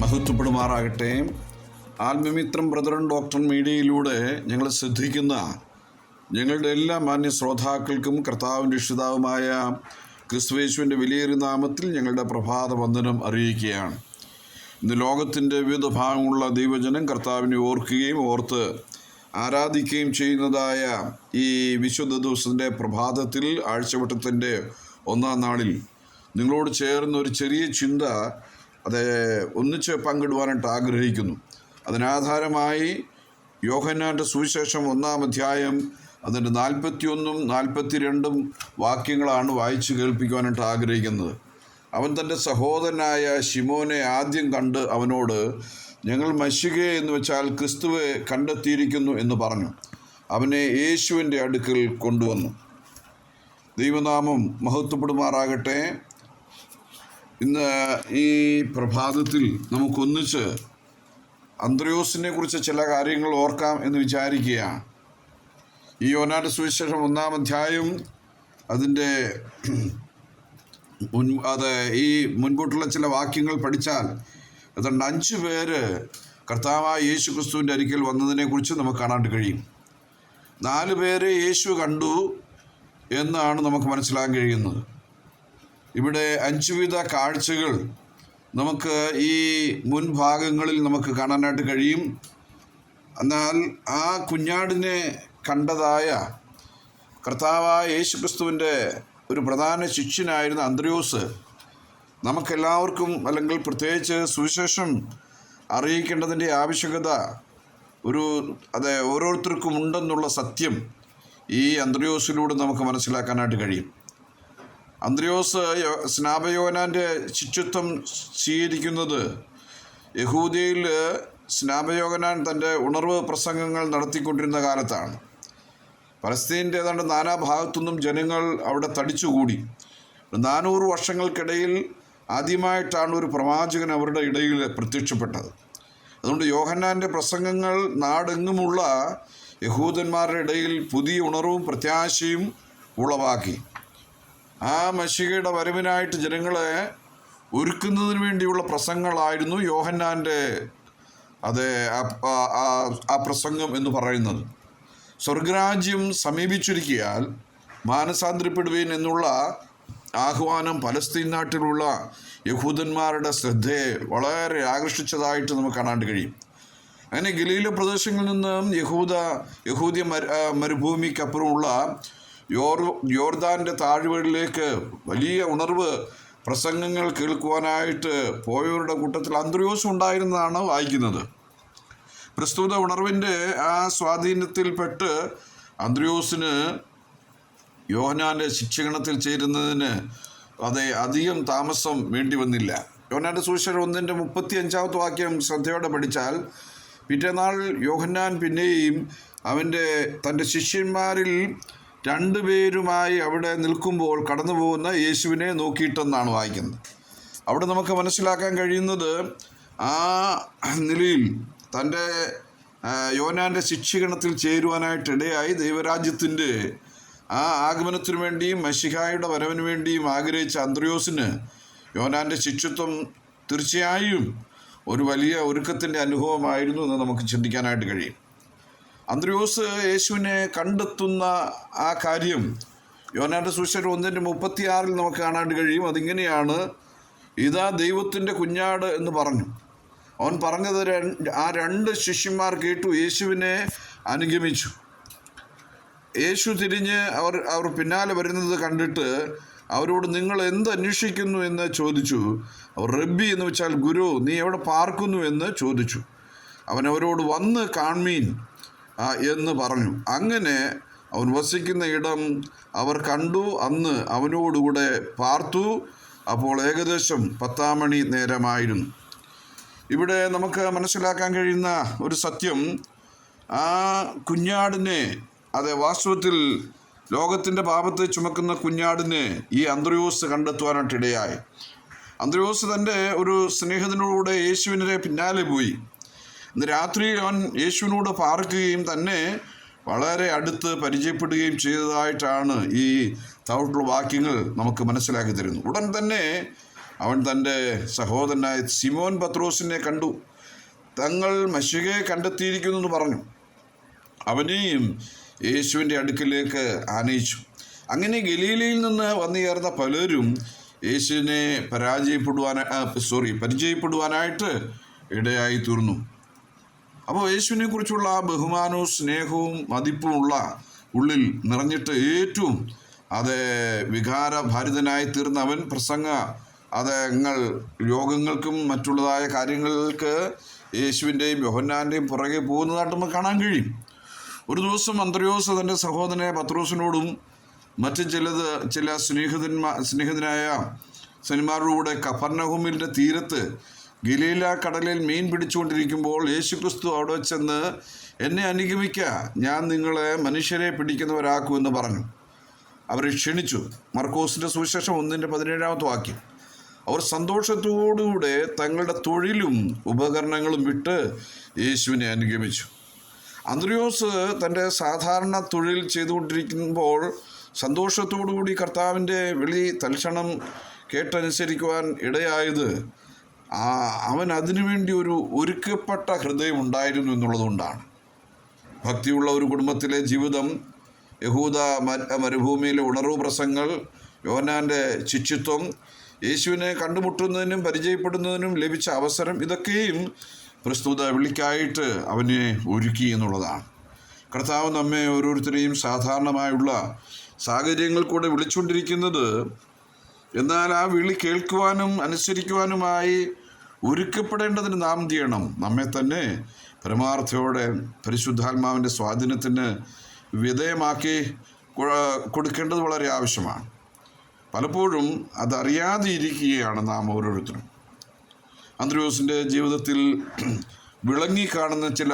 മഹത്വപ്പെടുമാറാകട്ടെ. ആത്മമിത്രം brethren doctor മീഡിയയിലൂടെ ഞങ്ങൾ ശ്രദ്ധിക്കുന്ന ഞങ്ങളുടെ എല്ലാ മാന്യ ശ്രോതാക്കൾക്കും കർത്താവിന്റെ രക്ഷിതാവുമായ ക്രിസ്തുവേശുവിന്റെ വിലയേറിയ നാമത്തിൽ ഞങ്ങളുടെ പ്രഭാത വന്ദനം അറിയിക്കുകയാണ്. ഇന്ന് ലോകത്തിന്റെ വിവിധ ഭാഗങ്ങളുള്ള ദൈവജനം കർത്താവിനെ ഓർക്കുകയും ഓർത്ത് ആരാധിക്കുകയും ചെയ്യുന്നതായ ഈ വിശുദ്ധ ദിവസത്തിന്റെ പ്രഭാതത്തിൽ ആഴ്ചവട്ടത്തിന്റെ ഒന്നാം നാളിൽ നിങ്ങളോട് ചേർന്ന ഒരു ചെറിയ ചിന്ത അത് ഒന്നിച്ച് പങ്കിടുവാനായിട്ട് ആഗ്രഹിക്കുന്നു. അതിനാധാരമായി യോഹന്നാന്റെ സുവിശേഷം ഒന്നാം അധ്യായം അതിന്റെ നാൽപ്പത്തിയൊന്നും നാൽപ്പത്തിരണ്ടും വാക്യങ്ങളാണ് വായിച്ചു കേൾപ്പിക്കുവാനായിട്ട് ആഗ്രഹിക്കുന്നത്. അവൻ തന്റെ സഹോദരനായ ശിമോനെ ആദ്യം കണ്ട് അവനോട് ഞങ്ങൾ മശിക എന്ന് വെച്ചാൽ ക്രിസ്തുവെ കണ്ടെത്തിയിരിക്കുന്നു എന്ന് പറഞ്ഞു. അവനെ യേശുവിന്റെ അടുക്കൽ കൊണ്ടുവന്നു. ദൈവനാമം മഹത്വപ്പെടുമാറാകട്ടെ. ഇന്ന് ഈ പ്രഭാതത്തിൽ നമുക്കൊന്നിച്ച് അന്ത്രയോസിനെ കുറിച്ച് ചില കാര്യങ്ങൾ ഓർക്കാം എന്ന് വിചാരിക്കുകയാണ്. ഈ യോനാട് സുവിശേഷം ഒന്നാം അധ്യായം അതിന്റെ മുൻ അത് ഈ മുൻപോട്ടുള്ള ചില വാക്യങ്ങൾ പഠിച്ചാൽ അതുകൊണ്ട് അഞ്ച് പേര് കർത്താവായ യേശു ക്രിസ്തുവിന്റെ അരിക്കൽ വന്നതിനെക്കുറിച്ച് നമുക്ക് കാണാൻ കഴിയും. നാല് പേരെ യേശു കണ്ടു എന്നാണ് നമുക്ക് മനസ്സിലാക്കാൻ കഴിയുന്നത്. ഇവിടെ അഞ്ചുവിധ കാഴ്ചകൾ നമുക്ക് ഈ മുൻഭാഗങ്ങളിൽ നമുക്ക് കാണാനായിട്ട് കഴിയും. എന്നാൽ ആ കുഞ്ഞാടിനെ കണ്ടതായ കർത്താവായ യേശുക്രിസ്തുവിന്റെ ഒരു പ്രധാന ശിഷ്യനായിരുന്ന അന്ത്രയോസ് നമുക്കെല്ലാവർക്കും അല്ലെങ്കിൽ പ്രത്യേകിച്ച് സുവിശേഷം അറിയിക്കേണ്ടതിന്റെ ആവശ്യകത ഒരു അത് ഓരോരുത്തർക്കും ഉണ്ടെന്നുള്ള സത്യം ഈ അന്ത്രയോസിലൂടെ നമുക്ക് മനസ്സിലാക്കാനായിട്ട് കഴിയും. അന്ത്രയോസ് സ്നാപയോനാന്റെ ശിഷ്യത്വം സ്വീകരിക്കുന്നത് യഹൂദിയിൽ സ്നാപയോഗനാൻ തന്റെ ഉണർവ് പ്രസംഗങ്ങൾ നടത്തിക്കൊണ്ടിരുന്ന കാലത്താണ്. പലസ്തീന്റെ ഏതാണ്ട് നാനാഭാഗത്തുനിന്നും ജനങ്ങൾ അവിടെ തടിച്ചുകൂടി. നാനൂറ് വർഷങ്ങൾക്കിടയിൽ ആദ്യമായിട്ടാണ് ഒരു പ്രവാചകൻ അവരുടെ ഇടയിൽ പ്രത്യക്ഷപ്പെട്ടത്. അതുകൊണ്ട് യോഹന്നാന്റെ പ്രസംഗങ്ങൾ നാടെങ്ങുമുള്ള യഹൂദന്മാരുടെ ഇടയിൽ പുതിയ ഉണർവും പ്രത്യാശയും ഉളവാക്കി. ആ മഷികയുടെ വരവിനായിട്ട് ജനങ്ങളെ ഒരുക്കുന്നതിന് വേണ്ടിയുള്ള പ്രസംഗങ്ങളായിരുന്നു യോഹന്നാന്റെ അതെ ആ- പ്രസംഗം എന്ന് പറയുന്നത്. സ്വർഗരാജ്യം സമീപിച്ചിരിക്കിയാൽ മാനസാന്തരപ്പെടുവീൻ എന്നുള്ള ആഹ്വാനം പലസ്തീൻ നാട്ടിലുള്ള യഹൂദന്മാരുടെ ശ്രദ്ധയെ വളരെ ആകർഷിച്ചതായിട്ട് നമുക്ക് കാണാൻ കഴിയും. അങ്ങനെ ഗലീല പ്രദേശങ്ങളിൽ നിന്നും യഹൂദ യഹൂദ്യ മരുഭൂമിക്കപ്പുറമുള്ള യോർ യോർദാന്റെ താഴ്വരയിലേക്ക് വലിയ ഉണർവ് പ്രസംഗങ്ങൾ കേൾക്കുവാനായിട്ട് പോയവരുടെ കൂട്ടത്തിൽ അന്ത്രയോസ് ഉണ്ടായിരുന്നതാണ് വായിക്കുന്നത്. പ്രസ്തുത ഉണർവിന്റെ ആ സ്വാധീനത്തിൽപ്പെട്ട് അന്ത്രയോസിന് യോഹനാന്റെ ശിക്ഷകണത്തിൽ ചേരുന്നതിന് അതെ അധികം താമസം വേണ്ടി വന്നില്ല. യോഹനാന്റെ സുവിശേഷം ഒന്നിന്റെ മുപ്പത്തി അഞ്ചാമത്തെ വാക്യം ശ്രദ്ധയോടെ പഠിച്ചാൽ പിറ്റേനാൾ യോഹന്നാൻ പിന്നെയും അവന്റെ തന്റെ ശിഷ്യന്മാരിൽ രണ്ടുപേരുമായി അവിടെ നിൽക്കുമ്പോൾ കടന്നു പോകുന്ന യേശുവിനെ നോക്കിയിട്ടെന്നാണ് വായിക്കുന്നത്. അവിടെ നമുക്ക് മനസ്സിലാക്കാൻ കഴിയുന്നത് ആ നിലയിൽ തന്റെ യോനാന്റെ ശിക്ഷീകരണത്തിൽ ചേരുവാനായിട്ടിടയായി ദൈവരാജ്യത്തിന്റെ ആ ആഗമനത്തിനു വേണ്ടിയും മഷിഹായുടെ വരവിന് വേണ്ടിയും ആഗ്രഹിച്ച അന്ത്രയോസിന് യോനാന്റെ ശിഷ്യത്വം തീർച്ചയായും ഒരു വലിയ ഒരുക്കത്തിന്റെ അനുഭവമായിരുന്നു എന്ന് നമുക്ക് ചിന്തിക്കാനായിട്ട് കഴിയും. അന്ത്രയോസ് യേശുവിനെ കണ്ടെത്തുന്ന ആ കാര്യം യോനാന്റെ സുശേഷം ഒന്നിന്റെ മുപ്പത്തിയാറിൽ നമുക്ക് കാണാൻ കഴിയും. അതിങ്ങനെയാണ് ഇതാ ദൈവത്തിന്റെ കുഞ്ഞാട് എന്ന് പറഞ്ഞു. അവൻ പറഞ്ഞത് ആ രണ്ട് ശിഷ്യന്മാർ കേട്ടു യേശുവിനെ അനുഗമിച്ചു. യേശു തിരിഞ്ഞ് അവർ അവർ പിന്നാലെ വരുന്നത് കണ്ടിട്ട് അവരോട് നിങ്ങൾ എന്ത് അന്വേഷിക്കുന്നു? എന്ന് ചോദിച്ചു. അവർ റബ്ബി എന്ന് വെച്ചാൽ ഗുരു നീ എവിടെ പാർക്കുന്നു? എന്ന് ചോദിച്ചു. അവൻ അവരോട് വന്ന് കാൺമീൻ എന്ന് പറഞ്ഞു. അങ്ങനെ അവൻ വസിക്കുന്ന ഇടം അവർ കണ്ടു. അന്ന് അവനോടുകൂടെ പാർത്തു. അപ്പോൾ ഏകദേശം പത്താം മണി നേരമായിരുന്നു. ഇവിടെ നമുക്ക് മനസ്സിലാക്കാൻ കഴിയുന്ന ഒരു സത്യം. ആ കുഞ്ഞാടിനെ അതെ വാസ്തവത്തിൽ ലോകത്തിന്റെ പാപത്തെ ചുമക്കുന്ന കുഞ്ഞാടിനെ ഈ അന്ത്രയോസ് കണ്ടെത്തുവാനായിട്ടിടയായി. അന്ത്രയോസ് തന്റെ ഒരു സ്നേഹത്തിനോടുകൂടെ യേശുവിനെ പിന്നാലെ പോയി. ഇന്ന് രാത്രി അവൻ യേശുവിനോട് പാർക്കുകയും തന്നെ വളരെ അടുത്ത് പരിചയപ്പെടുകയും ചെയ്തതായിട്ടാണ് ഈ താഴോട്ടുള്ള വാക്യങ്ങൾ നമുക്ക് മനസ്സിലാക്കി തരുന്നത്. ഉടൻ തന്നെ അവൻ തന്റെ സഹോദരനായ സിമോൻ പത്രോസിനെ കണ്ടു. തങ്ങൾ മഷികയെ കണ്ടെത്തിയിരിക്കുന്നു എന്ന് പറഞ്ഞു. അവനെയും യേശുവിന്റെ അടുക്കിലേക്ക് ആനയിച്ചു. അങ്ങനെ ഗലീലയിൽ നിന്ന് വന്നുചേർന്ന പലരും യേശുവിനെ പരാജയപ്പെടുവാൻ സോറി പരിചയപ്പെടുവാനായിട്ട് ഇടയായി തീർന്നു അപ്പോൾ യേശുവിനെ കുറിച്ചുള്ള ബഹുമാനവും സ്നേഹവും മതിപ്പുമുള്ള ഉള്ളിൽ നിറഞ്ഞിട്ട് ഏറ്റവും അത് വികാരഭാരിതനായി തീർന്ന അവൻ പ്രസംഗ ഞങ്ങൾ യോഗങ്ങൾക്കും മറ്റുള്ളതായ കാര്യങ്ങൾക്ക് യേശുവിന്റെയും യോഹന്നാന്റെയും പുറകെ പോകുന്നതായിട്ട് നമുക്ക് കാണാൻ കഴിയും. ഒരു ദിവസം അന്ത്രയോസ് തന്റെ സഹോദരനെ പത്രോസിനോടും മറ്റ് ചിലത് ചില സ്നേഹിതന്മാ സ്നേഹിതനായ സിനിമാരുടെ കൂടെ കഫർണഹുമിന്റെ തീരത്ത് ഗലീല കടലിൽ മീൻ പിടിച്ചുകൊണ്ടിരിക്കുമ്പോൾ യേശുക്രിസ്തു അവിടെ ചെന്ന് എന്നെ അനുഗമിക്ക ഞാൻ നിങ്ങളെ മനുഷ്യരെ പിടിക്കുന്നവരാക്കുമെന്ന് പറഞ്ഞു. അവരെ ക്ഷണിച്ചു. മർക്കോസിന്റെ സുവിശേഷം ഒന്നിന്റെ പതിനേഴാമത്തെ വാക്യം. അവർ സന്തോഷത്തോടുകൂടെ തങ്ങളുടെ തൊഴിലും ഉപകരണങ്ങളും വിട്ട് യേശുവിനെ അനുഗമിച്ചു. അന്ത്രയോസ് തന്റെ സാധാരണ തൊഴിൽ ചെയ്തുകൊണ്ടിരിക്കുമ്പോൾ സന്തോഷത്തോടുകൂടി കർത്താവിന്റെ വിളി തൽക്ഷണം കേട്ടനുസരിക്കുവാൻ ഇടയായത് ആ അവൻ അതിനുവേണ്ടി ഒരു ഒരുക്കപ്പെട്ട ഹൃദയം ഉണ്ടായിരുന്നു എന്നുള്ളതുകൊണ്ടാണ്. ഭക്തിയുള്ള ഒരു കുടുംബത്തിലെ ജീവിതം യഹൂദ മരുഭൂമിയിലെ ഉണർവ് പ്രസംഗങ്ങൾ യോനാന്റെ ശിക്ഷിത്വം യേശുവിനെ കണ്ടുമുട്ടുന്നതിനും പരിചയപ്പെടുന്നതിനും ലഭിച്ച അവസരം ഇതൊക്കെയും പ്രസ്തുത വിളിക്കായിട്ട് അവനെ ഒരുക്കി എന്നുള്ളതാണ്. കർത്താവ് നമ്മെ ഓരോരുത്തരെയും സാധാരണമായുള്ള സാഹചര്യങ്ങൾ കൂടെ വിളിച്ചുകൊണ്ടിരിക്കുന്നത് എന്നാൽ ആ വിളി കേൾക്കുവാനും അനുസരിക്കുവാനുമായി ഒരുക്കപ്പെടേണ്ടതിന് നാം ചെയ്യണം? നമ്മെ തന്നെ പരമാർത്ഥയോടെ പരിശുദ്ധാത്മാവിന്റെ സ്വാധീനത്തിന് വിധേയമാക്കി കൊടുക്കേണ്ടത് വളരെ ആവശ്യമാണ്. പലപ്പോഴും അതറിയാതെ ഇരിക്കുകയാണ് നാം ഓരോരുത്തരും. അന്ത്രോസിന്റെ ജീവിതത്തിൽ വിളങ്ങി കാണുന്ന ചില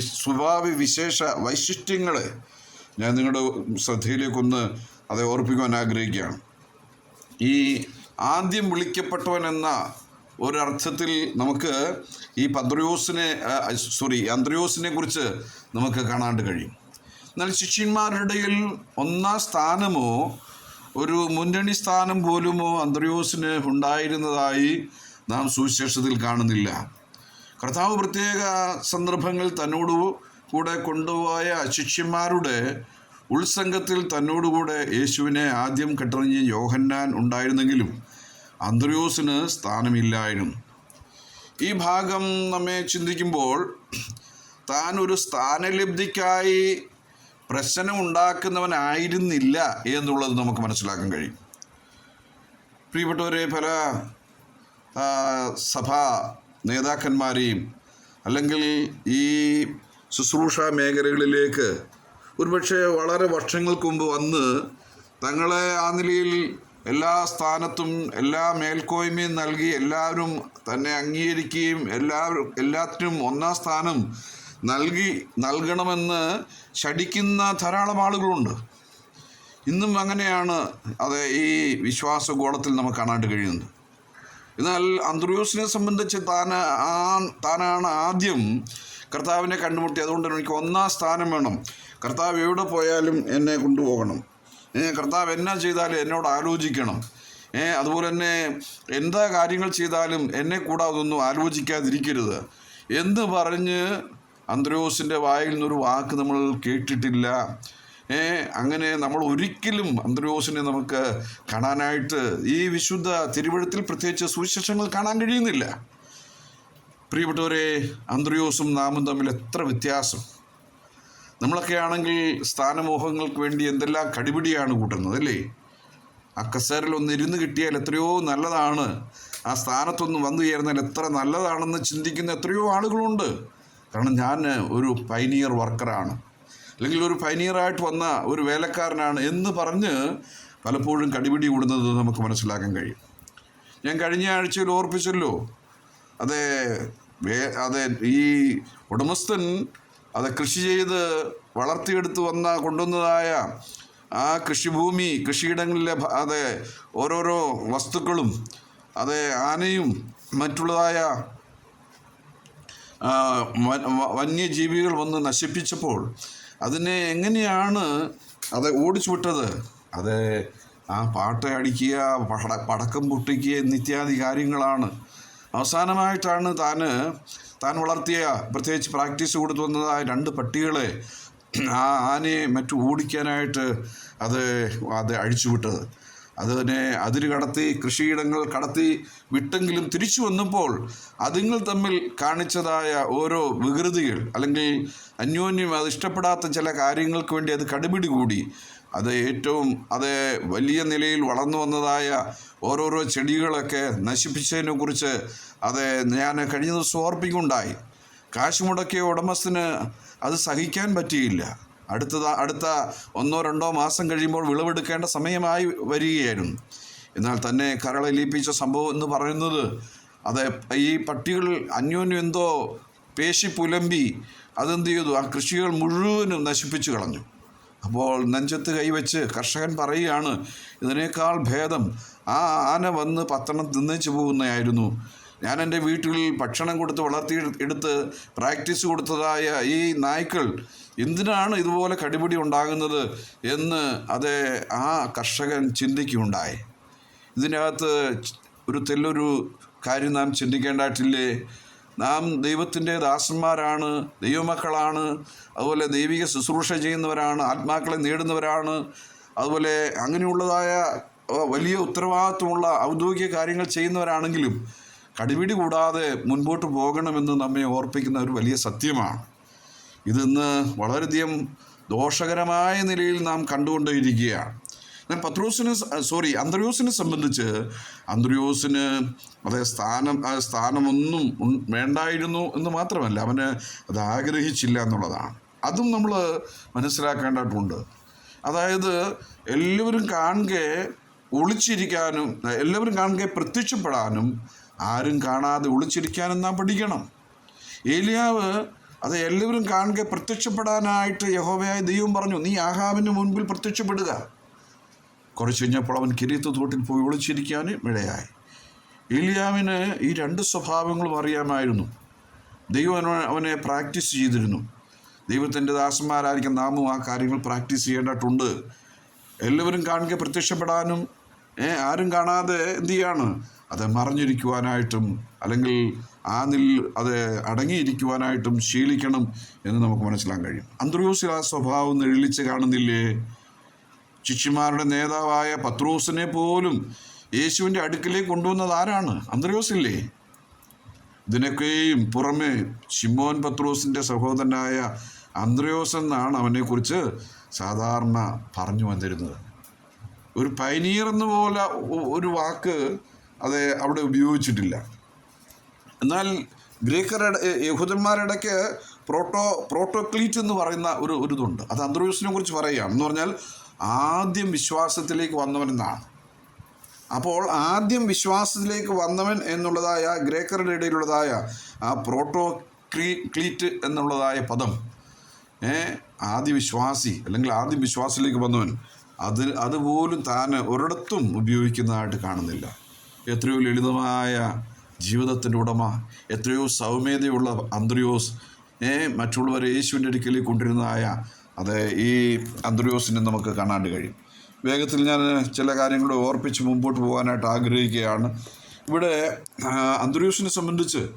സ്വഭാവ വിശേഷ വൈശിഷ്ട്യങ്ങളെ ഞാൻ നിങ്ങളുടെ ശ്രദ്ധയിലേക്കൊന്ന് അതെ ഓർപ്പിക്കുവാൻ ആഗ്രഹിക്കുകയാണ്. ഈ ആദ്യം വിളിക്കപ്പെട്ടവൻ എന്ന ഒരർത്ഥത്തിൽ നമുക്ക് ഈ പന്ത്രയോസിനെ സോറി അന്ത്രയോസിനെ കുറിച്ച് നമുക്ക് കാണാണ്ട് കഴിയും. എന്നാൽ ശിഷ്യന്മാരുടെ ഒന്നാം സ്ഥാനമോ ഒരു മുന്നണി സ്ഥാനം പോലുമോ അന്ത്രയോസിന് ഉണ്ടായിരുന്നതായി നാം സുവിശേഷത്തിൽ കാണുന്നില്ല. കർത്താവ് പ്രത്യേക സന്ദർഭങ്ങൾ തന്നോട് കൂടെ കൊണ്ടുപോയ ശിഷ്യന്മാരുടെ ഉത്സംഗത്തിൽ തന്നോടുകൂടെ യേശുവിനെ ആദ്യം കെട്ടറിഞ്ഞ് യോഹന്നാൻ ഉണ്ടായിരുന്നെങ്കിലും അന്ത്രയോസിന് സ്ഥാനമില്ലായിരുന്നു. ഈ ഭാഗം നമ്മെ ചിന്തിക്കുമ്പോൾ താൻ ഒരു സ്ഥാനലബ്ധിക്കായി പ്രശ്നമുണ്ടാക്കുന്നവനായിരുന്നില്ല എന്നുള്ളത് നമുക്ക് മനസ്സിലാക്കാൻ കഴിയും. പ്രിയപ്പെട്ടവരെ പല സഭാ നേതാക്കന്മാരെയും അല്ലെങ്കിൽ ഈ ശുശ്രൂഷ മേഖലകളിലേക്ക് ഒരുപക്ഷെ വളരെ വർഷങ്ങൾക്ക് മുമ്പ് വന്ന് തങ്ങളെ ആ നിലയിൽ എല്ലാ സ്ഥാനത്തും എല്ലാ മേൽക്കോയ്മയും നൽകി എല്ലാവരും തന്നെ അംഗീകരിക്കുകയും എല്ലാവരും എല്ലാത്തിനും ഒന്നാം സ്ഥാനം നൽകി നൽകണമെന്ന് ശടിക്കുന്ന ധാരാളം ആളുകളുണ്ട്. ഇന്നും അങ്ങനെയാണ് അത് ഈ വിശ്വാസഗോളത്തിൽ നമുക്ക് കാണാണ്ട് കഴിയുന്നത്. എന്നാൽ അന്ത്രൂസിനെ സംബന്ധിച്ച് താൻ ആ താനാണ് ആദ്യം കർത്താവിനെ കണ്ടുമുട്ടി അതുകൊണ്ട് എനിക്ക് ഒന്നാം സ്ഥാനം വേണം. കർത്താവ് എവിടെ പോയാലും എന്നെ കൊണ്ടുപോകണം. കർത്താവ് എന്നാ ചെയ്താലും എന്നോട് ആലോചിക്കണം. അതുപോലെ തന്നെ എന്താ കാര്യങ്ങൾ ചെയ്താലും എന്നെ കൂടാതെ ഒന്നും ആലോചിക്കാതിരിക്കരുത്. എന്ന് പറഞ്ഞ് അന്ത്രോസിന്റെ വായിൽ നിന്നൊരു വാക്ക് നമ്മൾ കേട്ടിട്ടില്ല. അങ്ങനെ നമ്മൾ ഒരിക്കലും അന്ത്രോസിനെ നമുക്ക് കാണാനായിട്ട് ഈ വിശുദ്ധ തിരുവഴുത്തിൽ പ്രത്യേകിച്ച് സുവിശേഷങ്ങൾ കാണാൻ കഴിയുന്നില്ല. പ്രിയപ്പെട്ടവരെ അന്ത്രയോസും നാമും തമ്മിൽ എത്ര വ്യത്യാസം. നമ്മളൊക്കെ ആണെങ്കിൽ സ്ഥാനമോഹങ്ങൾക്ക് വേണ്ടി എന്തെല്ലാം കടിപിടിയാണ് കൂട്ടുന്നത് അല്ലേ? ആ ഒന്ന് ഇരുന്ന് കിട്ടിയാൽ എത്രയോ നല്ലതാണ്. ആ സ്ഥാനത്തൊന്ന് വന്നു ചേർന്നാൽ എത്ര നല്ലതാണെന്ന് ചിന്തിക്കുന്ന എത്രയോ ആളുകളുണ്ട്. കാരണം ഞാൻ ഒരു പൈനിയർ വർക്കറാണ് അല്ലെങ്കിൽ ഒരു പൈനിയറായിട്ട് വന്ന ഒരു വേലക്കാരനാണ് എന്ന് പറഞ്ഞ് പലപ്പോഴും കടിപിടി കൂടുന്നത് നമുക്ക് മനസ്സിലാക്കാൻ കഴിയും. ഞാൻ കഴിഞ്ഞ ആഴ്ചയിൽ ഓർപ്പിച്ചല്ലോ അതെ അതെ ഈ ഉടമസ്ഥൻ അത് കൃഷി ചെയ്ത് വളർത്തിയെടുത്ത് വന്ന കൊണ്ടുവന്നതായ ആ കൃഷിഭൂമി കൃഷിയിടങ്ങളിലെ അതെ ഓരോരോ വസ്തുക്കളും അതെ ആനയും മറ്റുള്ളതായ വന്യജീവികൾ വന്ന് നശിപ്പിച്ചപ്പോൾ അതിനെ എങ്ങനെയാണ് അത് ഓടിച്ചു വിട്ടത് അത് ആ പാട്ട് അടിക്കുക പട പടക്കം പൊട്ടിക്കുക എന്നിത്യാദി കാര്യങ്ങളാണ്. അവസാനമായിട്ടാണ് താൻ താൻ വളർത്തിയ പ്രത്യേകിച്ച് പ്രാക്ടീസ് കൊടുത്തു വന്നതായ രണ്ട് പട്ടികളെ ആ ആനയെ മറ്റു ഓടിക്കാനായിട്ട് അത് അത് അഴിച്ചുവിട്ടത്. അതിനെ അതിര് കടത്തി കൃഷിയിടങ്ങൾ കടത്തി വിട്ടെങ്കിലും തിരിച്ചു വന്നപ്പോൾ അതുങ്ങൾ തമ്മിൽ കാണിച്ചതായ ഓരോ വികൃതികൾ അല്ലെങ്കിൽ അന്യോന്യം അത് ഇഷ്ടപ്പെടാത്ത ചില കാര്യങ്ങൾക്ക് വേണ്ടി അത് കടുപിടി കൂടി. അത് ഏറ്റവും അത് വലിയ നിലയിൽ വളർന്നു വന്നതായ ഓരോരോ ചെടികളൊക്കെ നശിപ്പിച്ചതിനെ കുറിച്ച് അത് ഞാൻ കഴിഞ്ഞ ദിവസം ഓർപ്പിക്കുണ്ടായി കാശ് മുടക്കിയ ഉടമസ്ഥന് അത് സഹിക്കാൻ പറ്റിയില്ല. അടുത്തത് അടുത്ത ഒന്നോ രണ്ടോ മാസം കഴിയുമ്പോൾ വിളവെടുക്കേണ്ട സമയമായി വരികയായിരുന്നു. എന്നാൽ തന്നെ കരളലിയിപ്പിച്ച സംഭവം എന്ന് പറയുന്നത് അത് ഈ പട്ടികൾ അന്യോന്യം എന്തോ പേശി പുലമ്പി അതെന്ത് ചെയ്തു? ആ കൃഷികൾ മുഴുവനും നശിപ്പിച്ചു കളഞ്ഞു. അപ്പോൾ നെഞ്ചത്ത് കൈവച്ച് കർഷകൻ പറയുകയാണ് ഇതിനേക്കാൾ ഭേദം ആ ആന വന്ന് പത്തണം തിന്നേച്ചു പോകുന്നതായിരുന്നു. ഞാൻ എന്റെ വീട്ടിൽ ഭക്ഷണം കൊടുത്ത് വളർത്തി എടുത്ത് പ്രാക്ടീസ് കൊടുത്തതായ ഈ നായ്ക്കൾ എന്തിനാണ് ഇതുപോലെ കടിപിടി ഉണ്ടാകുന്നത് എന്ന് അത് ആ കർഷകൻ ചിന്തിക്കുകയുണ്ടായി. ഇതിനകത്ത് ഒരു തെല്ലൊരു കാര്യം നാം ചിന്തിക്കേണ്ടതായിട്ടില്ലേ നാം ദൈവത്തിന്റെ ദാസന്മാരാണ് ദൈവമക്കളാണ് അതുപോലെ ദൈവിക ശുശ്രൂഷ ചെയ്യുന്നവരാണ് ആത്മാക്കളെ നേടുന്നവരാണ് അതുപോലെ അങ്ങനെയുള്ളതായ വലിയ ഉത്തരവാദിത്വമുള്ള ഔദ്യോഗിക കാര്യങ്ങൾ ചെയ്യുന്നവരാണെങ്കിലും കടിപിടി കൂടാതെ മുൻപോട്ട് പോകണമെന്ന് നമ്മെ ഓർപ്പിക്കുന്ന ഒരു വലിയ സത്യമാണ്. ഇതിന്ന് വളരെയധികം ദോഷകരമായ നിലയിൽ നാം കണ്ടുകൊണ്ടേയിരിക്കുകയാണ് എന്നാൽ പത്രോസിനെ സോറി അന്ത്രയോസിനെ സംബന്ധിച്ച് അന്ത്രയോസിന് അതേ സ്ഥാനം സ്ഥാനമൊന്നും വേണ്ടായിരുന്നു എന്ന് മാത്രമല്ല അവന് അത് ആഗ്രഹിച്ചില്ല എന്നുള്ളതാണ്. അതും നമ്മൾ മനസ്സിലാക്കേണ്ടതായിട്ടുണ്ട് അതായത് എല്ലാവരും കാണുക ഒളിച്ചിരിക്കാനും എല്ലാവരും കാണുക പ്രത്യക്ഷപ്പെടാനും ആരും കാണാതെ ഒളിച്ചിരിക്കാനും നാം പഠിക്കണം. ഏലിയാവ് അത് എല്ലാവരും കാണുക പ്രത്യക്ഷപ്പെടാനായിട്ട് യഹോവയായ ദൈവം പറഞ്ഞു നീ ആഹാബിന് മുൻപിൽ പ്രത്യക്ഷപ്പെടുക. കുറച്ച് കഴിഞ്ഞപ്പോൾ അവൻ കിരീത്ത് തോട്ടിൽ പോയി ഒളിച്ചിരിക്കാൻ ഇടയായി. ഏലിയാവിന് ഈ രണ്ട് സ്വഭാവങ്ങളും അറിയാമായിരുന്നു. ദൈവം അവനെ- പ്രാക്ടീസ് ചെയ്തിരുന്നു. ദൈവത്തിന്റെ ദാസന്മാരായിരിക്കും നാമും ആ കാര്യങ്ങൾ പ്രാക്ടീസ് ചെയ്യേണ്ടതുണ്ട്. എല്ലാവരും കാണുക പ്രത്യക്ഷപ്പെടാനും ആരും കാണാതെ എന്ത് ചെയ്യാണ്? അത് മറിഞ്ഞിരിക്കുവാനായിട്ടും അല്ലെങ്കിൽ ആ നിൽ അത് അടങ്ങിയിരിക്കുവാനായിട്ടും ശീലിക്കണം എന്ന് നമുക്ക് മനസ്സിലാക്കാൻ കഴിയും. അന്ത്രൂസിൽ ആ സ്വഭാവം നിഴലിച്ച് കാണുന്നില്ലേ? ശിഷ്യന്മാരുടെ നേതാവായ പത്രോസിനെ പോലും യേശുവിന്റെ അടുക്കിലേക്ക് കൊണ്ടുവന്നത് ആരാണ്? അന്ത്രയോസില്ലേ ഇതിനൊക്കെയും പുറമെ ഷിമോൻ പത്രോസിന്റെ സഹോദരനായ അന്ത്രയോസ് എന്നാണ് അവനെക്കുറിച്ച് സാധാരണ പറഞ്ഞു വന്നിരുന്നത്. ഒരു പൈനീർ എന്ന പോലെ ഒരു വാക്ക് അത് അവിടെ ഉപയോഗിച്ചിട്ടില്ല. എന്നാൽ ഗ്രേക്കരുടെ യഹൂദന്മാരിടയ്ക്ക് പ്രോട്ടോ പ്രോട്ടോക്ലീറ്റ് എന്ന് പറയുന്ന ഒരു ഒരു ഇതുണ്ട്. അത് അന്ത്രോസിനെ കുറിച്ച് പറയുകയാണ്. എന്ന് പറഞ്ഞാൽ ആദ്യം വിശ്വാസത്തിലേക്ക് വന്നവനെന്നാണ് അപ്പോൾ ആദ്യം വിശ്വാസത്തിലേക്ക് വന്നവൻ എന്നുള്ളതായ ഗ്രേക്കറുടെ ഇടയിലുള്ളതായ ആ പ്രോട്ടോ ക്രീ ക്ലീറ്റ് എന്നുള്ളതായ പദം ആദ്യ വിശ്വാസി അല്ലെങ്കിൽ ആദ്യ വിശ്വാസത്തിലേക്ക് വന്നവൻ അതിൽ അതുപോലും താൻ ഒരിടത്തും ഉപയോഗിക്കുന്നതായിട്ട് കാണുന്നില്ല. എത്രയോ ലളിതമായ ജീവിതത്തിന്റെ ഉടമ എത്രയോ സൗമ്യതയുള്ള അന്ത്രയോസ് ഏ മറ്റുള്ളവരെ യേശുവിന്റെ അടുക്കലേക്ക് കൊണ്ടിരുന്നതായ അത് ഈ അന്ത്രയോസിനെ നമുക്ക് കാണാണ്ട് കഴിയും. വേഗത്തിൽ ഞാൻ ചില കാര്യങ്ങൾ ഓർപ്പിച്ച് മുമ്പോട്ട് പോകാനായിട്ട് ആഗ്രഹിക്കുകയാണ്. ഇവിടെ അന്തരീക്ഷനെ സംബന്ധിച്ച്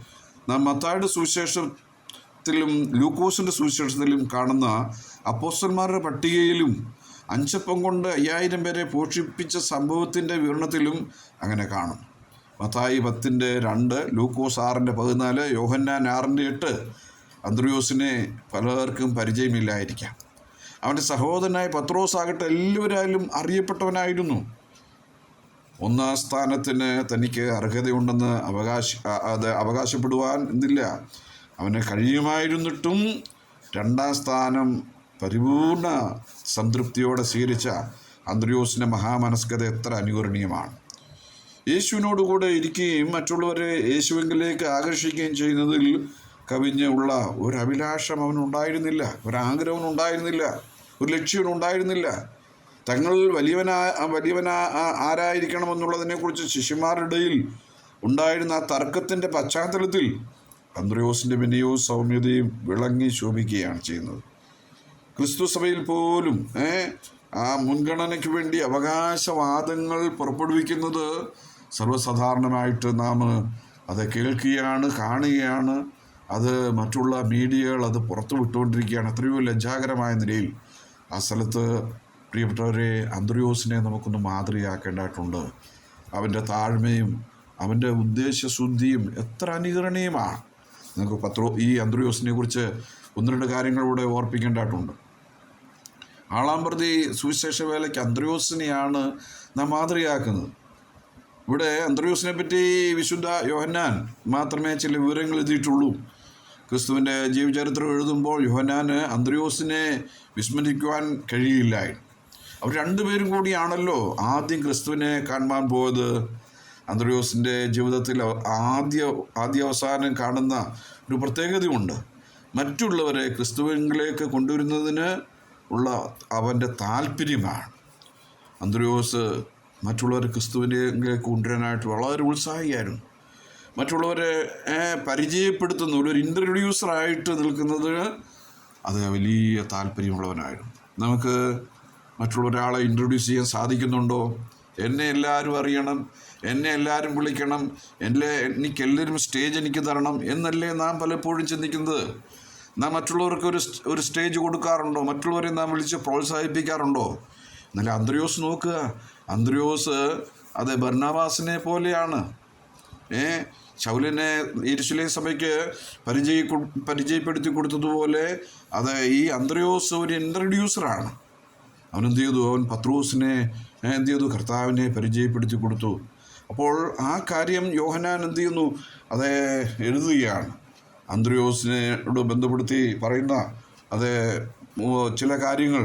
നാം മത്തായുടെ സുവിശേഷത്തിലും ലൂക്കോസിന്റെ സുവിശേഷത്തിലും കാണുന്ന അപ്പോസ്റ്റന്മാരുടെ പട്ടികയിലും അഞ്ചപ്പം കൊണ്ട് അയ്യായിരം പേരെ പോഷിപ്പിച്ച സംഭവത്തിന്റെ വിവരണത്തിലും അങ്ങനെ കാണും. മത്തായി പത്തിന്റെ രണ്ട് ലൂക്കോസ് ആറിന്റെ പതിനാല് യോഹന്നാൻ ആറിന്റെ എട്ട് അന്ത്രയോസിനെ പലർക്കും പരിചയമില്ലായിരിക്കാം. അവന്റെ സഹോദരനായ പത്രോസ് ആകട്ടെ എല്ലാവരായാലും അറിയപ്പെട്ടവനായിരുന്നു. ഒന്നാം സ്ഥാനത്തിന് തനിക്ക് അർഹതയുണ്ടെന്ന് അവകാശ അത് അവകാശപ്പെടുവാൻ എന്തില്ല അവന് കഴിയുമായിരുന്നിട്ടും രണ്ടാം സ്ഥാനം പരിപൂർണ സംതൃപ്തിയോടെ സ്വീകരിച്ച അന്ത്രയോസിന്റെ മഹാമനസ്കത എത്ര അനുകരണീയമാണ്. യേശുവിനോടുകൂടെ ഇരിക്കുകയും മറ്റുള്ളവരെ യേശുവിങ്കിലേക്ക് ആകർഷിക്കുകയും ചെയ്യുന്നതിൽ കവിഞ്ഞ് ഉള്ള ഒരു അഭിലാഷം അവനുണ്ടായിരുന്നില്ല ഒരാഗ്രഹം ഉണ്ടായിരുന്നില്ല. ഒരു ലക്ഷ്യം ഉണ്ടായിരുന്നില്ല. തങ്ങൾ വലിയവനാ വലിയവനാ ആരായിരിക്കണമെന്നുള്ളതിനെക്കുറിച്ച് ശിഷ്യന്മാരുടെ ഇടയിൽ ഉണ്ടായിരുന്ന ആ തർക്കത്തിന്റെ പശ്ചാത്തലത്തിൽ അന്ത്രയോസിന്റെ വിനയവും സൗമ്യതയും വിളങ്ങി ശോഭിക്കുകയാണ് ചെയ്യുന്നത്. ക്രിസ്തു സഭയിൽ പോലും ആ മുൻഗണനയ്ക്ക് വേണ്ടി അവകാശവാദങ്ങൾ പുറപ്പെടുവിക്കുന്നത് സർവസാധാരണമായിട്ട് നാം അത് കേൾക്കുകയാണ് കാണുകയാണ്. അത് മറ്റുള്ള മീഡിയകൾ അത് പുറത്തു വിട്ടുകൊണ്ടിരിക്കുകയാണ്. എത്രയോ ലജ്ജാകരമായ നിലയിൽ ആ സ്ഥലത്ത് പ്രിയപ്പെട്ടവരെ അന്ത്രയോസിനെ നമുക്കൊന്ന് മാതൃകയാക്കേണ്ടതായിട്ടുണ്ട്. അവന്റെ താഴ്മയും അവന്റെ ഉദ്ദേശശുദ്ധിയും എത്ര അനുകരണീയമാണ്. നിങ്ങൾക്ക് പത്രോ ഈ അന്ത്രയോസിനെ കുറിച്ച് ഒന്ന് രണ്ട് കാര്യങ്ങളിലൂടെ ഓർപ്പിക്കേണ്ടതായിട്ടുണ്ട്. ആളാം പ്രതി സുവിശേഷ വേലയ്ക്ക് അന്ത്രയോസിനെയാണ് നാം മാതൃകയാക്കുന്നത്. ഇവിടെ അന്ത്രയോസിനെ പറ്റി വിശുദ്ധ യോഹന്നാൻ മാത്രമേ ചില വിവരങ്ങൾ എഴുതിയിട്ടുള്ളൂ. ക്രിസ്തുവിന്റെ ജീവചരിത്രം എഴുതുമ്പോൾ യോഹന്നാന് അന്ത്രയോസിനെ വിസ്മരിക്കുവാൻ കഴിയില്ല. അവർ രണ്ടുപേരും കൂടിയാണല്ലോ ആദ്യം ക്രിസ്തുവിനെ കാണുവാൻ പോയത്. അന്ത്രയോസിന്റെ ജീവിതത്തിൽ ആദ്യ ആദ്യ അവസാനം കാണുന്ന ഒരു പ്രത്യേകതയുണ്ട്. മറ്റുള്ളവരെ ക്രിസ്തുവിലേക്ക് കൊണ്ടുവരുന്നതിന് ഉള്ള അവന്റെ താല്പര്യമാണ്. അന്ത്രയോസ് മറ്റുള്ളവർ ക്രിസ്തുവിനെങ്കിലേക്ക് കൊണ്ടുവരാനായിട്ട് വളരെ ഉത്സാഹിയായിരുന്നു. മറ്റുള്ളവരെ പരിചയപ്പെടുത്തുന്ന ഒരു ഇൻട്രൊഡ്യൂസറായിട്ട് നിൽക്കുന്നത് അത് വലിയ താല്പര്യമുള്ളവനായിരുന്നു. നമുക്ക് മറ്റുള്ള ഒരാളെ ഇൻട്രൊഡ്യൂസ് ചെയ്യാൻ സാധിക്കുന്നുണ്ടോ? എന്നെ എല്ലാവരും അറിയണം എന്നെ എല്ലാവരും വിളിക്കണം എന്റെ എനിക്ക് എല്ലാവരും സ്റ്റേജ് എനിക്ക് തരണം എന്നല്ലേ നാം പലപ്പോഴും ചിന്തിക്കുന്നത്? നാം മറ്റുള്ളവർക്ക് ഒരു ഒരു സ്റ്റേജ് കൊടുക്കാറുണ്ടോ? മറ്റുള്ളവരെ നാം വിളിച്ച് പ്രോത്സാഹിപ്പിക്കാറുണ്ടോ? എന്നാൽ അന്ത്രയോസ് നോക്കുക. അന്ത്രയോസ് അത് ബർണാവാസിനെ പോലെയാണ്. ഏ ശൗലിനെ ഇരുശുലേ സഭയ്ക്ക് പരിചയ പരിചയപ്പെടുത്തി കൊടുത്തതുപോലെ അത് ഈ അന്ത്രയോസ് ഒരു ഇൻട്രഡ്യൂസറാണ് അവൻ എന്ത് ചെയ്തു? അവൻ പത്രോസിനെ എന്ത് ചെയ്തു? കർത്താവിനെ പരിചയപ്പെടുത്തി കൊടുത്തു. അപ്പോൾ ആ കാര്യം യോഹനാൻ എന്ത് ചെയ്യുന്നു? അത് എഴുതുകയാണ്. അന്ത്രയോസിനോട് ബന്ധപ്പെടുത്തി പറയുന്ന അത് ചില കാര്യങ്ങൾ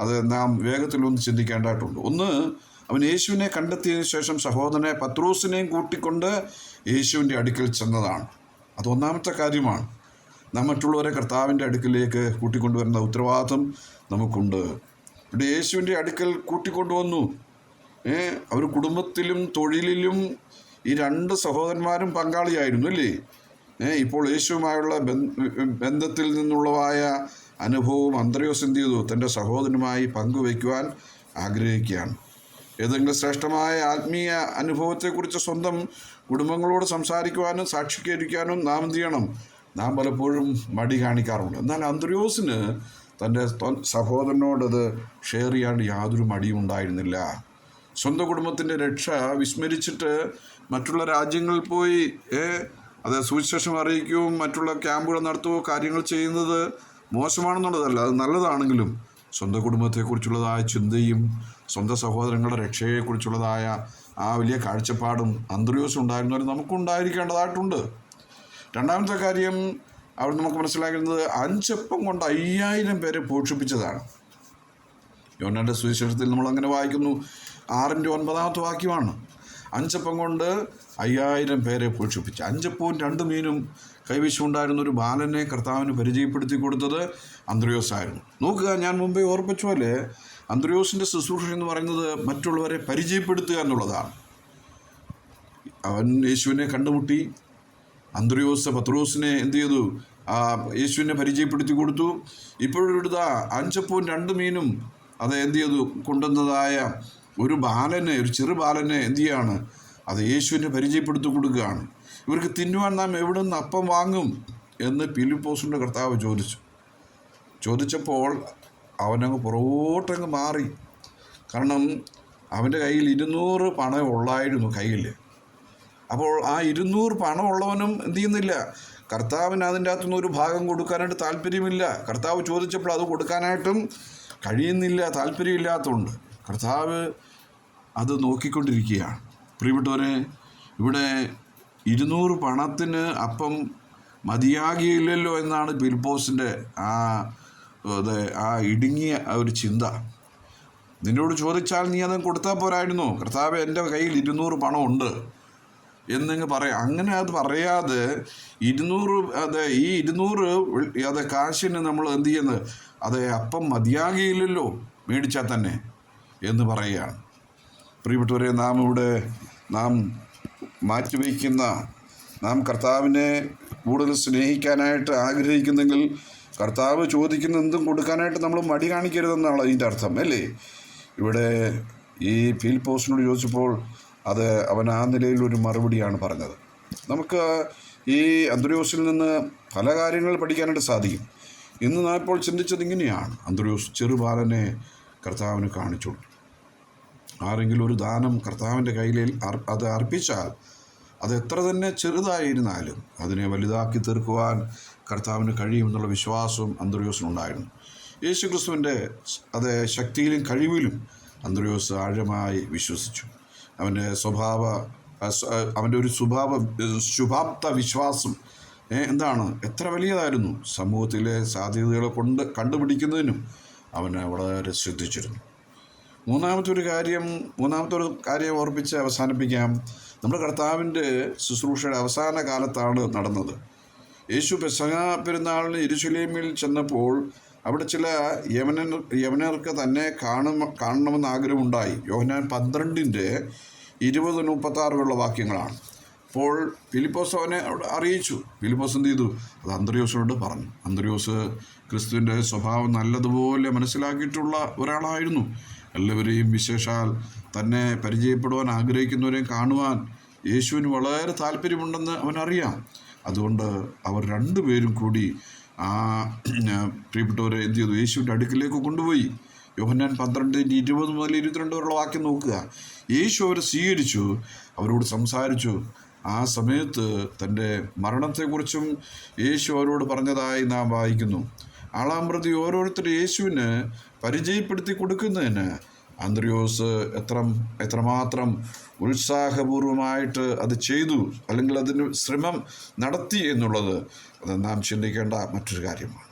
അത് നാം വേഗത്തിലൊന്ന് ചിന്തിക്കേണ്ടതായിട്ടുണ്ട്. ഒന്ന് അവൻ യേശുവിനെ കണ്ടെത്തിയതിനു ശേഷം സഹോദരനെ പത്രോസിനെയും കൂട്ടിക്കൊണ്ട് യേശുവിന്റെ അടുക്കൽ ചെന്നതാണ്. അത് ഒന്നാമത്തെ കാര്യമാണ്. നാം മറ്റുള്ളവരെ കർത്താവിന്റെ അടുക്കിലേക്ക് കൂട്ടിക്കൊണ്ടുവരുന്ന ഉത്തരവാദിത്വം നമുക്കുണ്ട്. ഇവിടെ യേശുവിന്റെ അടുക്കൽ കൂട്ടിക്കൊണ്ടുവന്നു. അവർ കുടുംബത്തിലും തൊഴിലിലും ഈ രണ്ട് സഹോദരന്മാരും പങ്കാളിയായിരുന്നു അല്ലേ? ഇപ്പോൾ യേശുവുമായുള്ള ബന്ധത്തിൽ നിന്നുള്ളതായ അനുഭവവും അന്ത്രയോസ് എന്ത് ചെയ്തു? തന്റെ സഹോദരനുമായി പങ്കുവയ്ക്കുവാൻ ആഗ്രഹിക്കുകയാണ്. ഏതെങ്കിലും ശ്രേഷ്ഠമായ ആത്മീയ അനുഭവത്തെക്കുറിച്ച് സ്വന്തം കുടുംബങ്ങളോട് സംസാരിക്കുവാനും സാക്ഷീകരിക്കാനും നാം എന്ത് ചെയ്യണം? നാം പലപ്പോഴും മടി കാണിക്കാറുണ്ട്. എന്നാൽ അന്ത്രയോസിന് തന്റെ സഹോദരനോടത് ഷെയർ ചെയ്യാൻ യാതൊരു മടിയും ഉണ്ടായിരുന്നില്ല. സ്വന്തം കുടുംബത്തിന്റെ രക്ഷ വിസ്മരിച്ചിട്ട് മറ്റുള്ള രാജ്യങ്ങളിൽ പോയി അത് സുവിശേഷം അറിയിക്കുകയും മറ്റുള്ള ക്യാമ്പുകൾ നടത്തുകയോ കാര്യങ്ങൾ ചെയ്യുന്നത് മോശമാണെന്നുള്ളതല്ല അത് നല്ലതാണെങ്കിലും സ്വന്തം കുടുംബത്തെക്കുറിച്ചുള്ളതായ ചിന്തയും സ്വന്തം സഹോദരങ്ങളുടെ രക്ഷയെക്കുറിച്ചുള്ളതായ ആ വലിയ കാഴ്ചപ്പാടും അന്തര്യോസം ഉണ്ടായിരുന്നവരും നമുക്കുണ്ടായിരിക്കേണ്ടതായിട്ടുണ്ട്. രണ്ടാമത്തെ കാര്യം അവിടെ നമുക്ക് മനസ്സിലാക്കുന്നത് അഞ്ചപ്പം കൊണ്ട് അയ്യായിരം പേരെ പോഷിപ്പിച്ചതാണ്. യോനാന്റെ സുവിശേഷത്തിൽ നമ്മൾ അങ്ങനെ വായിക്കുന്നു ആറിന്റെ ഒൻപതാമത്തെ വാക്യമാണ്. അഞ്ചപ്പം കൊണ്ട് അയ്യായിരം പേരെ പോഷിപ്പിച്ചു. അഞ്ചപ്പവും രണ്ട് മീനും കൈവശമുണ്ടായിരുന്ന ഒരു ബാലനെ കർത്താവിന് പരിചയപ്പെടുത്തി കൊടുത്തത് അന്ത്രയോസായിരുന്നു നോക്കുക ഞാൻ മുമ്പേ ഓർപ്പിച്ച പോലെ അന്ത്രയോസിന്റെ ശുശ്രൂഷ എന്ന് പറയുന്നത് മറ്റുള്ളവരെ പരിചയപ്പെടുത്തുക എന്നുള്ളതാണ്. അവൻ യേശുവിനെ കണ്ടുമുട്ടി. അന്ത്രയോസ് പത്രോസിനെ എന്ത് ചെയ്തു? യേശുവിനെ പരിചയപ്പെടുത്തി കൊടുത്തു. ഇപ്പോഴൊരു അഞ്ചപ്പവും രണ്ട് മീനും അത് എന്ത് ചെയ്തു? കൊണ്ടുവന്നതായ ഒരു ബാലനെ ഒരു ചെറു ബാലനെ എന്ത് ചെയ്യാണ്? അത് യേശുവിനെ പരിചയപ്പെടുത്തി കൊടുക്കുകയാണ്. ഇവർക്ക് തിന്നുവാൻ നാം എവിടെ നിന്ന് അപ്പം വാങ്ങും എന്ന് ഫിലിപ്പോസിന്റെ കർത്താവ് ചോദിച്ചു. ചോദിച്ചപ്പോൾ അവനങ്ങ് പുറകോട്ടങ്ങ് മാറി. കാരണം അവന്റെ കയ്യിൽ ഇരുന്നൂറ് പണം ഉള്ളായിരുന്നു കയ്യിൽ. അപ്പോൾ ആ ഇരുന്നൂറ് പണമുള്ളവനും എന്ത് ചെയ്യുന്നില്ല? കർത്താവിന് അതിന്റെ അകത്തുനിന്ന് ഒരു ഭാഗം കൊടുക്കാനായിട്ട് താല്പര്യമില്ല. കർത്താവ് ചോദിച്ചപ്പോൾ അത് കൊടുക്കാനായിട്ടും കഴിയുന്നില്ല താല്പര്യമില്ലാത്തതുകൊണ്ട്. കർത്താവ് അത് നോക്കിക്കൊണ്ടിരിക്കുകയാണ്. പ്രിയപ്പെട്ടവരെ ഇവിടെ ഇരുന്നൂറ് പണത്തിന് അപ്പം മതിയാകിയില്ലല്ലോ എന്നാണ് ബിൽബോസിന്റെ ആ അത് ആ ഇടുങ്ങിയ ഒരു ചിന്ത. നിന്നോട് ചോദിച്ചാൽ നീ അത് കൊടുത്താൽ പോരായിരുന്നു. കർത്താവ് എന്റെ കയ്യിൽ ഇരുന്നൂറ് പണമുണ്ട് എന്നിങ്ങ് പറയാം. അങ്ങനെ അത് പറയാതെ ഇരുന്നൂറ് അതെ ഈ ഇരുന്നൂറ് അത് കാശിന് നമ്മൾ എന്ത് ചെയ്യുന്നത് അതെ അപ്പം മതിയാകിയില്ലല്ലോ മേടിച്ചാൽ തന്നെ എന്ന് പറയുകയാണ്. പ്രിയപ്പെട്ടവരെ നാം ഇവിടെ നാം മാറ്റിവയ്ക്കുന്ന നാം കർത്താവിനെ കൂടുതൽ സ്നേഹിക്കാനായിട്ട് ആഗ്രഹിക്കുന്നെങ്കിൽ കർത്താവ് ചോദിക്കുന്ന എന്തും കൊടുക്കാനായിട്ട് നമ്മൾ മടി കാണിക്കരുതെന്നാണ് അതിന്റെ അർത്ഥം അല്ലേ? ഇവിടെ ഈ ഫീൽഡ് പോസ്റ്റിനോട് ചോദിച്ചപ്പോൾ അത് അവൻ ആ നിലയിൽ ഒരു മറുപടിയാണ് പറഞ്ഞത്. നമുക്ക് ഈ അന്തര്യോസിൽ നിന്ന് പല കാര്യങ്ങൾ പഠിക്കാനായിട്ട് സാധിക്കും. ഇന്ന് നാം ഇപ്പോൾ ചിന്തിച്ചത് ഇങ്ങനെയാണ്. അന്തര്യോസ് ചെറുബാലനെ കർത്താവിന് കാണിച്ചു. ആരെങ്കിലും ഒരു ദാനം കർത്താവിന്റെ കയ്യിൽ അത് അർപ്പിച്ചാൽ അത് എത്ര തന്നെ ചെറുതായിരുന്നാലും അതിനെ വലുതാക്കി തീർക്കുവാൻ കർത്താവിന് കഴിയുമെന്നുള്ള വിശ്വാസവും അന്തര്യോസിനുണ്ടായിരുന്നു. യേശു ക്രിസ്തുവിന്റെ അതേ ശക്തിയിലും കഴിവിലും അന്തര്യോസ് ആഴമായി വിശ്വസിച്ചു. അവന്റെ സ്വഭാവ അവന്റെ ഒരു സ്വഭാവ ശുഭാപ്ത വിശ്വാസം എന്താണ്? എത്ര വലിയതായിരുന്നു? സമൂഹത്തിലെ സാധ്യതകളെ കൊണ്ട് കണ്ടുപിടിക്കുന്നതിനും അവനെ വളരെ ശ്രദ്ധിച്ചിരുന്നു. മൂന്നാമത്തെ ഒരു കാര്യം മൂന്നാമത്തെ ഒരു കാര്യം ഓർപ്പിച്ച് അവസാനിപ്പിക്കാം. നമ്മൾ കർത്താവിന്റെ ശുശ്രൂഷയുടെ അവസാന കാലത്താണ് നടന്നത്. യേശു പെസഹ പെരുന്നാളിന് ഇരുശുലേമിൽ ചെന്നപ്പോൾ അവിടെ ചില യമന യമനർക്ക് തന്നെ കാണും കാണണമെന്ന് ആഗ്രഹമുണ്ടായി. യോഹനാൻ പന്ത്രണ്ടിന്റെ ഇരുപത് മുപ്പത്താറുള്ള വാക്യങ്ങളാണ്. അപ്പോൾ ഫിലിപ്പോസ് അവനെ അറിയിച്ചു. ഫിലിപ്പോസ് എന്ത് ചെയ്തു? അത് അന്തര്യോസിനോട് പറഞ്ഞു. അന്തര്യോസ് ക്രിസ്തുവിന്റെ സ്വഭാവം നല്ലതുപോലെ മനസ്സിലാക്കിയിട്ടുള്ള ഒരാളായിരുന്നു. എല്ലാവരെയും വിശേഷാൽ തന്നെ പരിചയപ്പെടുവാൻ ആഗ്രഹിക്കുന്നവരെയും കാണുവാൻ യേശുവിന് വളരെ താല്പര്യമുണ്ടെന്ന് അവനറിയാം. അതുകൊണ്ട് അവർ രണ്ടുപേരും കൂടി ആ പ്രിയപ്പെട്ടവരെ എന്ത് ചെയ്തു? യേശുവിന്റെ അടുക്കിലേക്ക് കൊണ്ടുപോയി. യോഹന്നാൻ പന്ത്രണ്ടിന്റെ ഇരുപത് മുതൽ ഇരുപത്തിരണ്ട് വരെയുള്ള വാക്യം നോക്കുക. യേശു അവരെ സ്വീകരിച്ചു അവരോട് സംസാരിച്ചു. ആ സമയത്ത് തന്റെ മരണത്തെക്കുറിച്ചും യേശു അവരോട് പറഞ്ഞതായി നാം വായിക്കുന്നു. ആളാം പ്രതി ഓരോരുത്തർ യേശുവിന് പരിചയപ്പെടുത്തി കൊടുക്കുന്നതിന്. അന്ത്രയോസ് എത്ര എത്രമാത്രം ഉത്സാഹപൂർവമായിട്ട് അത് ചെയ്തു അല്ലെങ്കിൽ അതിന് ശ്രമം നടത്തി എന്നുള്ളത് അത് നാം ചിന്തിക്കേണ്ട മറ്റൊരു കാര്യമാണ്.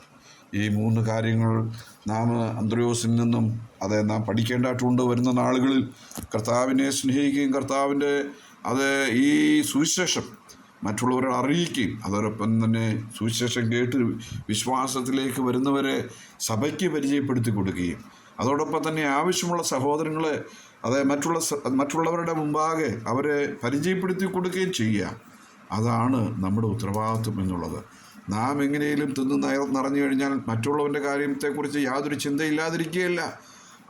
ഈ മൂന്ന് കാര്യങ്ങൾ നാം അന്ത്രയോസിൽ നിന്നും അത് നാം പഠിക്കേണ്ടതായിട്ടുണ്ട് വരുന്ന നാളുകളിൽ കർത്താവിനെ സ്നേഹിക്കുകയും കർത്താവിന്റെ അത് ഈ സുവിശേഷം മറ്റുള്ളവരെ അറിയിക്കുകയും അതോടൊപ്പം തന്നെ സുവിശേഷം കേട്ട് വിശ്വാസത്തിലേക്ക് വരുന്നവരെ സഭയ്ക്ക് പരിചയപ്പെടുത്തി കൊടുക്കുകയും. അതോടൊപ്പം തന്നെ ആവശ്യമുള്ള സഹോദരങ്ങളെ അതായത് മറ്റുള്ള മറ്റുള്ളവരുടെ മുമ്പാകെ അവരെ പരിചയപ്പെടുത്തി കൊടുക്കുകയും ചെയ്യുക. അതാണ് നമ്മുടെ ഉത്തരവാദിത്വം എന്നുള്ളത്. നാം എങ്ങനെയും തിന്ന് നിറഞ്ഞു കഴിഞ്ഞാൽ മറ്റുള്ളവന്റെ കാര്യത്തെക്കുറിച്ച് യാതൊരു ചിന്തയില്ലാതിരിക്കുകയല്ല.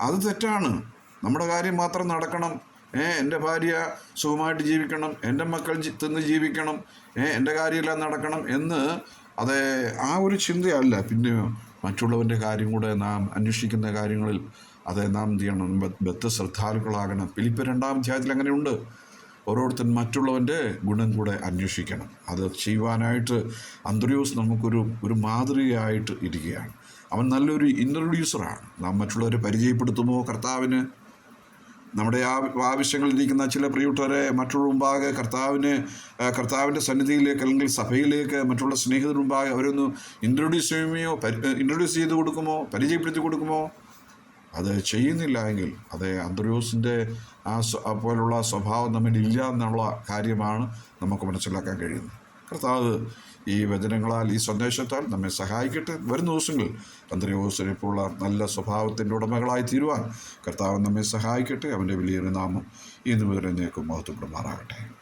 അത് തെറ്റാണ്. നമ്മുടെ കാര്യം മാത്രം നടക്കണം. ഏ എന്റെ ഭാര്യ സുഖമായിട്ട് ജീവിക്കണം എന്റെ മക്കൾ തിന്ന് ജീവിക്കണം ഏ എന്റെ കാര്യമെല്ലാം നടക്കണം എന്ന് അത് ആ ഒരു ചിന്തയല്ല. പിന്നെ മറ്റുള്ളവന്റെ കാര്യം കൂടെ നാം അന്വേഷിക്കുന്ന കാര്യങ്ങളിൽ അത് നാം എന്ത് ചെയ്യണം? ബദ്ധ ശ്രദ്ധാലുക്കളാകണം ഫിലിപ്പ് രണ്ടാം അധ്യായത്തിൽ അങ്ങനെയുണ്ട്. ഓരോരുത്തൻ മറ്റുള്ളവന്റെ ഗുണം കൂടെ അന്വേഷിക്കണം. അത് ചെയ്യുവാനായിട്ട് അന്തര്യൂസ് നമുക്കൊരു ഒരു മാതൃകയായിട്ട് ഇരിക്കുകയാണ്. അവൻ നല്ലൊരു ഇൻട്രൊഡ്യൂസറാണ് നാം മറ്റുള്ളവരെ പരിചയപ്പെടുത്തുമോ? കർത്താവിന് നമ്മുടെ ആ ആവശ്യങ്ങളിലിരിക്കുന്ന ചില പ്രിയപ്പെട്ടവരെ മറ്റുള്ള മുമ്പാകെ കർത്താവിന് കർത്താവിന്റെ സന്നിധിയിലേക്ക് അല്ലെങ്കിൽ സഭയിലേക്ക് മറ്റുള്ള സ്നേഹിതർ മുമ്പാകെ അവരൊന്ന് ഇൻട്രൊഡ്യൂസ് ചെയ്യുമോ ഇൻട്രൊഡ്യൂസ് ചെയ്ത് കൊടുക്കുമോ പരിചയപ്പെടുത്തി കൊടുക്കുമോ? അത് ചെയ്യുന്നില്ല എങ്കിൽ അത് അന്തര്യോസിന്റെ ആ പോലുള്ള സ്വഭാവം നമ്മളില്ല എന്നുള്ള കാര്യമാണ് നമുക്ക് മനസ്സിലാക്കാൻ കഴിയുന്നത്. കർത്താവ് ഈ വചനങ്ങളാൽ ഈ സന്ദേശത്താൽ നമ്മെ സഹായിക്കട്ടെ. വരുന്ന ദിവസങ്ങളിൽ തന്ത്രി പോലുള്ള നല്ല സ്വഭാവത്തിന്റെ ഉടമകളായി തീരുവാൻ കർത്താവ് നമ്മെ സഹായിക്കട്ടെ. അവന്റെ വലിയൊരു നാമം ഇന്ന് മുതൽ മഹത്വപ്പെടുമാറാകട്ടെ.